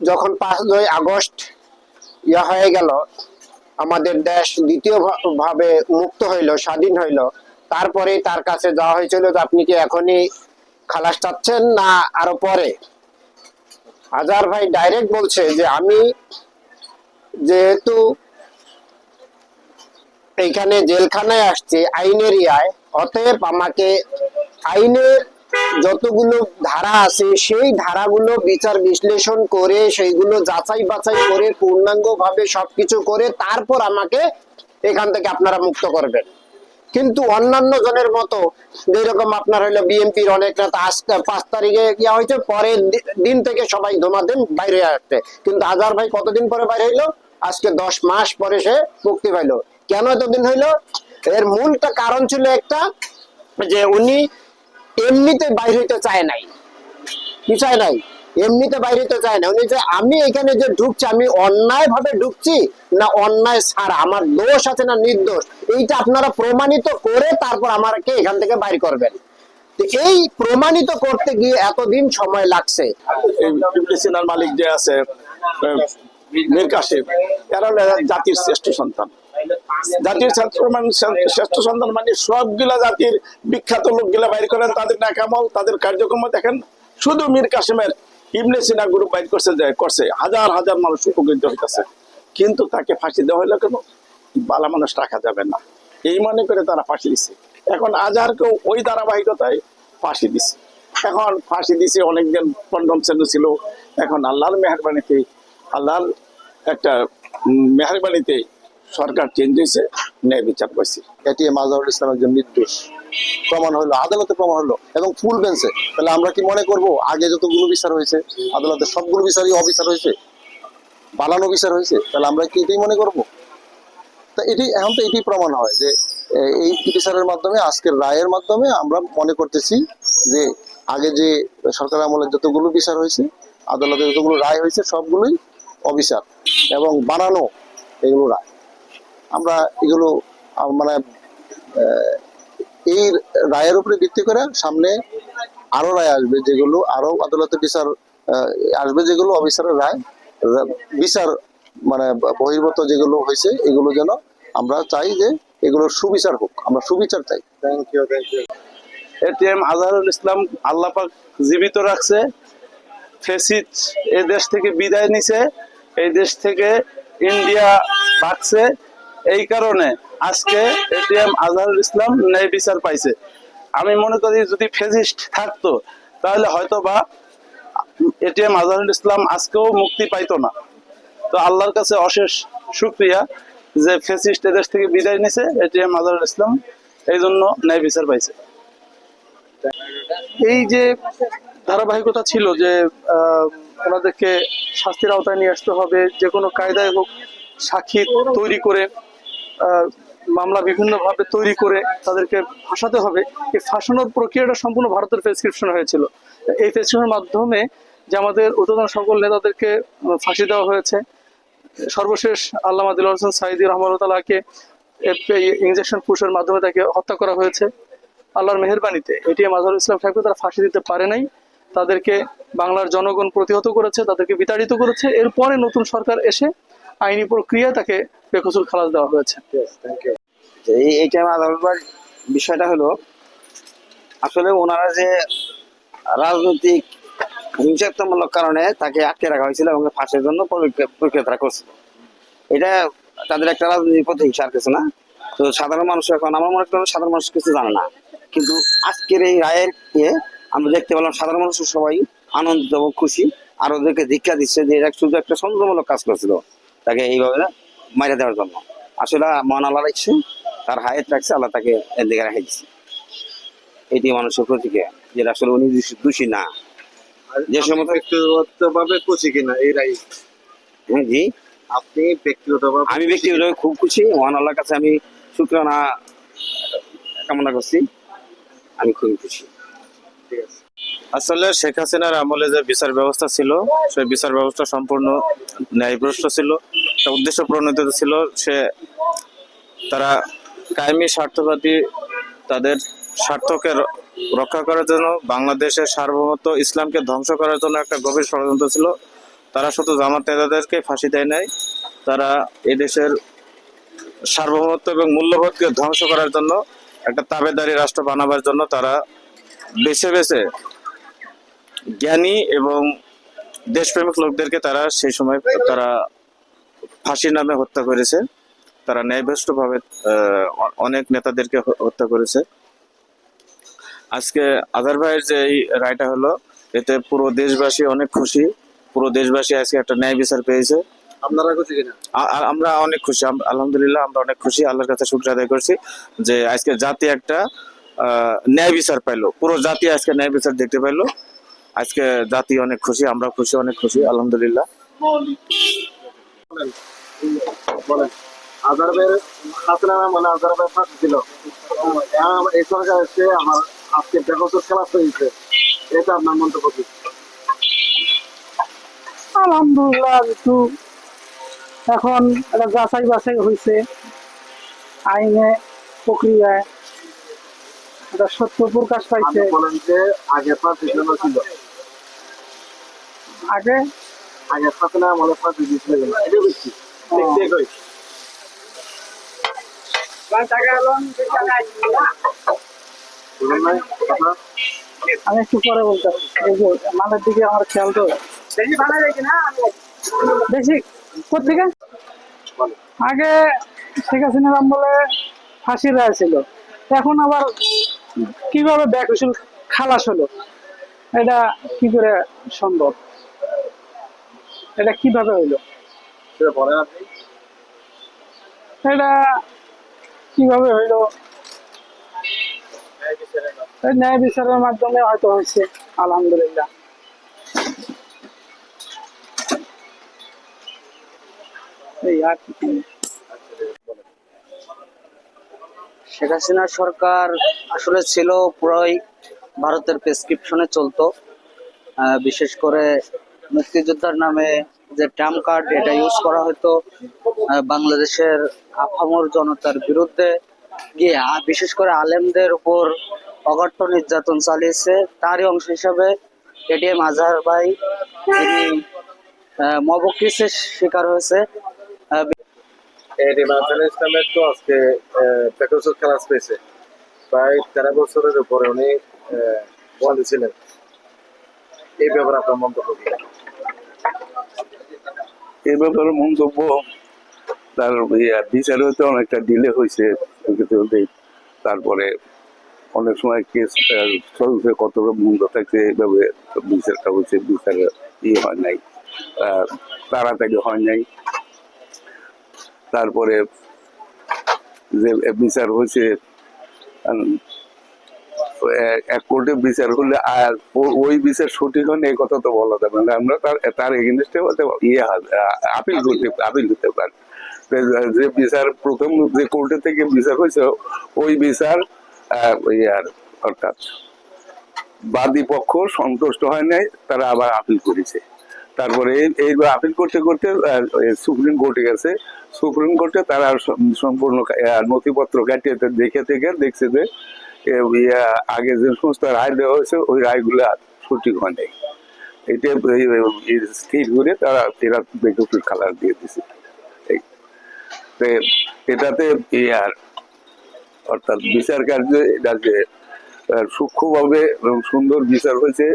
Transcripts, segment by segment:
যখন পাঁচই আগস্ট ইয়া হয়ে গেল, আমাদের দেশ দ্বিতীয় ভাবে মুক্ত হইল, স্বাধীন হইল তারপরে তার কাছে যাওয়া হয়েছিল যে আপনি কি এখনই খালাস চাচ্ছেন না আরও পরে? আজার ভাই ডাইরেক্ট বলছে যে আমি যেহেতু এইখানে জেলখানায় আসছি, আইনের ইয়ায়, অতএব আমাকে আইনের যতগুলো ধারা আছে, সেই ধারাগুলো বিচার বিশ্লেষণ করে, সেইগুলো যাচাই বাছাই করে পূর্ণাঙ্গ ভাবে সবকিছু করে, তারপর আমাকে এখান থেকে আপনারা মুক্ত করবেন। কিন্তু অন্যান্য জনের মতো, যেরকম আপনার হইল বিএনপির অনেক নেতা আজকে পাঁচ তারিখে ইয়া হয়েছে, পরের দিন থেকে সবাই ধোমাধেম বাইরে আসছে কিন্তু আজার ভাই কতদিন পরে বাইরে হইল? আজকে দশ মাস পরে সে মুক্তি পাইলো। কেন এতদিন হইল? এর মূলটা কারণ ছিল একটা, যে উনি এমনিতে বাইরে হইতে চায় নাই। কি চায় নাই। এমনিতে বাইরে হইতে চায় না উনি যে আমি এখানে যে ঢুকছি, আমি অন্যায় ভাবে ঢুকছি না অন্যায় ছাড়া? আমার দোষ আছে না নির্দোষ? এইটা আপনারা প্রমাণিত করে তারপর আমাকে এখান থেকে বাইর করবেন। এই প্রমাণিত করতে গিয়ে এতদিন সময় লাগছে। মালিক যে আছে মীর কাসিম এরা জাতির শ্রেষ্ঠ সন্তান। জাতির ছাত্র শ্রেষ্ঠ সন্তান মানে সবগুলা জাতির বিখ্যাত লোকগুলা বাইর করেন, তাদের নাকামল তাদের কার্যক্রম দেখেন। শুধু মীর কাসিমের ইবনে সিনা গ্রুপ বাইর করছে করছে। হাজার হাজার মানুষ উপকৃত হইতেছে। কিন্তু তাকে ফাঁসি দেওয়া হইল কেন? বালা মানুষ রাখা যাবে না। এই মনে করে তারা ফাঁসি দিছে। এখন আজহারকেও ওই ধারাবাহিকতায় ফাঁসি দিছে। এখন ফাঁসি দিছে অনেকদিন পন্ডম সেনু ছিল। এখন আল্লাহর মেহরবানিতে আল্লাহর একটা মেহরবানিতে সরকার চেঞ্জ হয়েছে, ন্যায় বিচার করছে। এটিএম আজহারুল ইসলাম একজন নির্দোষ প্রমাণ হলো আদালতে প্রমাণ হলো, এবং ফুল বেঞ্চে। তাহলে আমরা কি মনে করব, আগে যতগুলো বিচার হয়েছে আদালতে সবগুলো বিচারই অবিচার হয়েছে বানানো বিচার হয়েছে, তাহলে আমরা কি এটাই মনে করব? তা এটি, এখন তো এটি প্রমাণ হয় যে এই বিচারের মাধ্যমে, আজকের রায়ের মাধ্যমে আমরা মনে করতেছি যে, আগে যে সরকার আমলে যতগুলো বিচার হয়েছে, আদালতে যতগুলো রায় হয়েছে, সবগুলোই অবিচার এবং বানানো এগুলো রায়। আমরা এগুলো মানে এই রায়ের উপরে ভিত্তি করে সামনে আরও রায় আসবে যেগুলো, আরও আদালতের বিচার আসবে যেগুলো অবিচারের রায় বিচার মানে বহির্ভূত যেগুলো হয়েছে, এগুলো যেন আমরা চাই যে এগুলোর সুবিচার হোক। আমরা সুবিচার চাই। Thank you thank you ATM Azharul Islam আল্লাপাক জীবিত রাখছে। ফেসিদ এই দেশ থেকে বিদায় নিছে। এই দেশ থেকে ইন্ডিয়া ভাগছে এই কারণে আজকে এটিএম আজহারুল ইসলাম ন্যায় বিচার পাইছে। আমি মনে করি যদি ফেসিস্ট থাকতো, তাহলে হয়তো বা এটিএম আজহারুল ইসলাম আজকেও মুক্তি পাইতো না। তো আল্লাহর কাছে অশেষ শুক্রিয়া যে ফেসিস্ট এদেশ থেকে বিদায় নিছে, এটিএম আজহারুল ইসলাম এই জন্য ন্যায় বিচার পাইছে। এই যে ধারাবাহিকতা ছিল যে ওনাদেরকে শাস্তির আওতায় নিয়ে আসতে হবে, যে কোনো কায়দায় হোক সাক্ষী তৈরি করে মামলা বিভিন্নভাবে তৈরি করে তাদেরকে ফাঁসাতে হবে। এই ফাঁসানোর প্রক্রিয়াটা সম্পূর্ণ ভারতের প্রেসক্রিপশন হয়েছিল। এই প্রেসক্রিপশনের মাধ্যমে যে আমাদের উদ্বোধন সকল নেতাদেরকে ফাঁসি দেওয়া হয়েছে। সর্বশেষ আল্লামা দিল হোসেন সাইদি রহমতাল্লাহকে ইঞ্জেকশন পুষের মাধ্যমে তাকে হত্যা করা হয়েছে। আল্লাহর মেহরবানিতে এটি আজহারুল ইসলাম সাহেবকে তারা ফাঁসি দিতে পারে নাই। তাদেরকে বাংলার জনগণ প্রতিহত করেছে, তাদেরকে বিতাড়িত করেছে। এরপরে নতুন সরকার এসে আইনি প্রক্রিয়ায় তাকে বেকসুর খালাস দেওয়া হয়েছে। এই টাইম আদালতের বিষয়টা হলো, আসলে ওনারা যে রাজনৈতিক হিংসাত্মমূলক কারণে তাকে আটকে রাখা হয়েছিল এবং ফাঁসের জন্য প্রক্রিয়া প্রক্রিয়া করছিল। এটা তাদের একটা রাজনৈতিক প্রতিহিংসা আর কিছু না। তো সাধারণ মানুষ এখন, আমার মনে করেন সাধারণ মানুষ কিছু জানে না। কিন্তু আজকের এই রায়ের ইয়ে আমরা দেখতে পেলাম সাধারণ মানুষ সবাই আনন্দিত এবং খুশি। আর ওদেরকে দীক্ষা দিচ্ছে যে এটা শুধু একটা সন্দেহমূলক কাজ করছিল। তাকে এইভাবে মাইরা দেওয়ার জন্য। আসলে মহান আল্লাহ রাখছে তার হায়াত রাখছে আল্লাহ তাকে এর দিকে রেখে দিচ্ছে এটি মানুষের প্রতিক্রিয়া যেটা আসলে উনি দোষী- না। যে সমস্ত ব্যক্তিগতভাবে খুশি কিনা? এই রায়। হ্যাঁ, জি। আপনি ব্যক্তিগতভাবে আমি ব্যক্তিগতভাবে খুব খুশি। মহান আল্লাহর কাছে আমি শুক্রানা কামনা করছি। আমি খুবই খুশি। আসলে শেখ হাসিনার আমলে যে বিচার ব্যবস্থা ছিল সেই বিচার ব্যবস্থা সম্পূর্ণ ন্যায়ভ্রষ্ট ছিল। একটা উদ্দেশ্য প্রণোদিত ছিল, সে তারা কায়েমি স্বার্থবাদী তাদের স্বার্থকে রক্ষা করার জন্য বাংলাদেশের সার্বভৌমত্ব ইসলামকে ধ্বংস করার জন্য একটা গভীর ষড়যন্ত্র ছিল। তারা শুধু জামাত নেতাদেরকে ফাঁসি দেয় নাই, তারা এদেশের সার্বভৌমত্ব এবং মূল্যবোধকে ধ্বংস করার জন্য একটা তাবেদারি রাষ্ট্র বানাবার জন্য তারা বেছে বেছে জ্ঞানী এবং দেশপ্রেমিক লোকদেরকে তারা সেই সময় তারা ফাঁসির নামে হত্যা করেছে। তারা ন্যায়ভ্রষ্টভাবে আহ, অনেক নেতাদেরকে হত্যা করেছে। আজকে আজার ভাইয়ের যে এই রায়টা হলো এতে পুরো দেশবাসী অনেক খুশি। পুরো দেশবাসী আজকে একটা ন্যায় বিচার পেয়েছে। আপনারা খুশি কিনা? আমরা অনেক খুশি। আলহামদুলিল্লাহ আমরা অনেক খুশি। আল্লাহর কাছে শুক্র আদায় করছি যে আজকে জাতি একটা আহ, ন্যায় বিচার পাইলো। পুরো জাতি আজকে ন্যায় বিচার দেখতে পাইলো। আজকে জাতি অনেক খুশি আমরা খুশি অনেক খুশি আলহামদুলিল্লাহ। বলেন আজার ভাইয়ের হাসিনা মানে আজার ভাই ফাঁসি ছিল এখন এই সরকার এসে আমার আজকে বেকসর খেলা হয়েছে এটা আপনার মন্তব্য কি? আলহামদুলিল্লাহ একটু এখন এটা যাচাই বাছাই হয়েছে। আইনে প্রক্রিয়ায় এটা সত্য প্রকাশ পাইছে। বলেন যে আগে ফাঁসি ছিল ছিল আগে ফাঁসি দিয়েছিল এটা বুঝছি। আমি একটু পরে বলতে পারি। এই যে মানের দিকে আমার খেয়াল তো। বেশি কোথেকে আগে শেখ হাসিনার আমলে ফাঁসির রায় ছিল। এখন আবার কীভাবে ব্যাকুশল খালাস হলো? এটা কি করে সম্ভব? এটা কীভাবে হইল? সেটা বলেন আপনি এটা কীভাবে হইল? ন্যায় বিচারের মাধ্যমে। হয়তো হয়েছে। আলহামদুলিল্লাহ। শেখ হাসিনা সরকার আসলে ছিল পুরোই ভারতের প্রেসক্রিপশনে চলতো। আহ, বিশেষ করে মুক্তিযোদ্ধার নামে যে ট্রাম কার্ড এটা ইউজ করা হতো বাংলাদেশের আফামর জনতার বিরুদ্ধে। গিয়ে বিশেষ করে আলেমদের উপর অগট্ট নির্যাতন চালিয়েছে। তারই অংশ হিসাবে এটিএম আজহার ভাই তিনি মবক্রিসের শিকার হয়েছে। আহ, এটি মাহফিল ইসলামের তো আজকে খেলা পেয়েছে। প্রায় তেরো বছরের উপরে উনি বন্দী ছিলেন। এই ব্যাপারে আপনার মন্তব্য এই ব্যাপারে মন্তব্য তার বিচার হতে অনেকটা ডিলে হয়েছে তারপরে অনেক সময় কেস চলছে কত বন্ধ থাকছে এইভাবে বিচারটা হচ্ছে বিচার ইয়ে হয় নাই তাড়াতাড়ি হয় নাই। তারপরে যে বিচার হয়েছে এ- কোর্টে বিচার হলে আর ওই বিচার সঠিক হয় না এই কথা তো বলা যাবে না। আমরা তার তার এগেনস্টে ইয়ে আপিল করতে আপিল করতে পারি। যে বিচার প্রথম যে কোর্টে থেকে বিচার হয়েছে ওই বিচার ইয়ার অর্থাৎ বাদী পক্ষ সন্তুষ্ট হয় নাই তারা আবার আপিল করেছে। তারপরে এই- এইবার আপিল করতে করতে সুপ্রিম কোর্টে গেছে। সুপ্রিম কোর্টে তারা সম- সম্পূর্ণ নথিপত্র কাটিয়ে দেখে থেকে দেখছে যে আগে যে সমস্ত রায় দেওয়া হয়েছে, ওই রায়গুলো সঠিক হয় নাই এটা স্থির করে তারা এরা বেকুফি কালার দিয়ে দিছে এটাতে ইয়ার অর্থাৎ বিচার কার্য এটা যে সূক্ষ্মভাবে এবং সুন্দর বিচার হয়েছে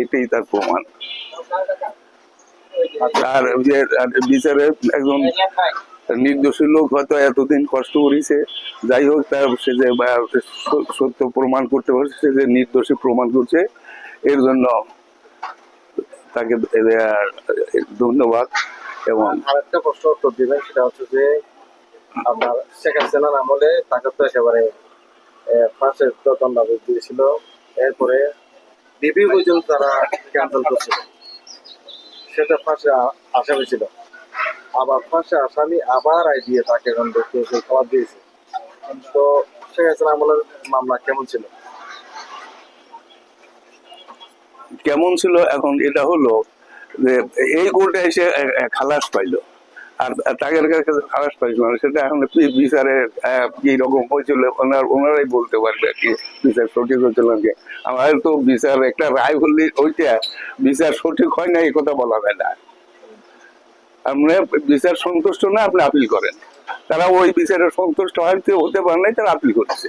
এটাই তার প্রমাণ। আর যে, আর বিচারে একজন নির্দোষী লোক হয়তো এতদিন কষ্ট করেছে। যাই হোক, তার সে যে সত্য প্রমাণ করতে পারছে, সে যে নির্দোষী প্রমাণ করছে, এর জন্য তাকে ধন্যবাদ এবং আরেকটা প্রশ্ন উত্তর দিবেন, সেটা হচ্ছে যে, আপনার শেখ হাসিনার আমলে তাকে তো একেবারে ফাঁসের দণ্ডাদেশ দিয়েছিল। এরপরে ডিবি পর্যন্ত তারা ক্যান্সেল করছিল। সেটা ফাঁসে আসামি ছিল আবার ফাঁসে আসামি আবার আই দিয়ে তাকে এখন খাবার দিয়েছে। তো শেখ হাসিনা আমলের মামলা কেমন ছিল? কেমন ছিল এখন এটা হলো যে এই কোর্টে এসে খালাস পাইলো। আর তাদের কাছে খালাস পাইছিল সেটা এখন বিচারে কি রকম হয়েছিল ওনার, ওনারাই বলতে পারবে আর কি, বিচার সঠিক হয়েছিল নাকি। আমাদের তো বিচার একটা রায় হলে, ওইটা বিচার সঠিক হয় না, এই কথা বলা যায় না। বিচার সন্তুষ্ট না, আপনি আপিল করেন। তারা ওই বিচারে সন্তুষ্ট হয় হতে পারে নাই, তারা আপিল করছে।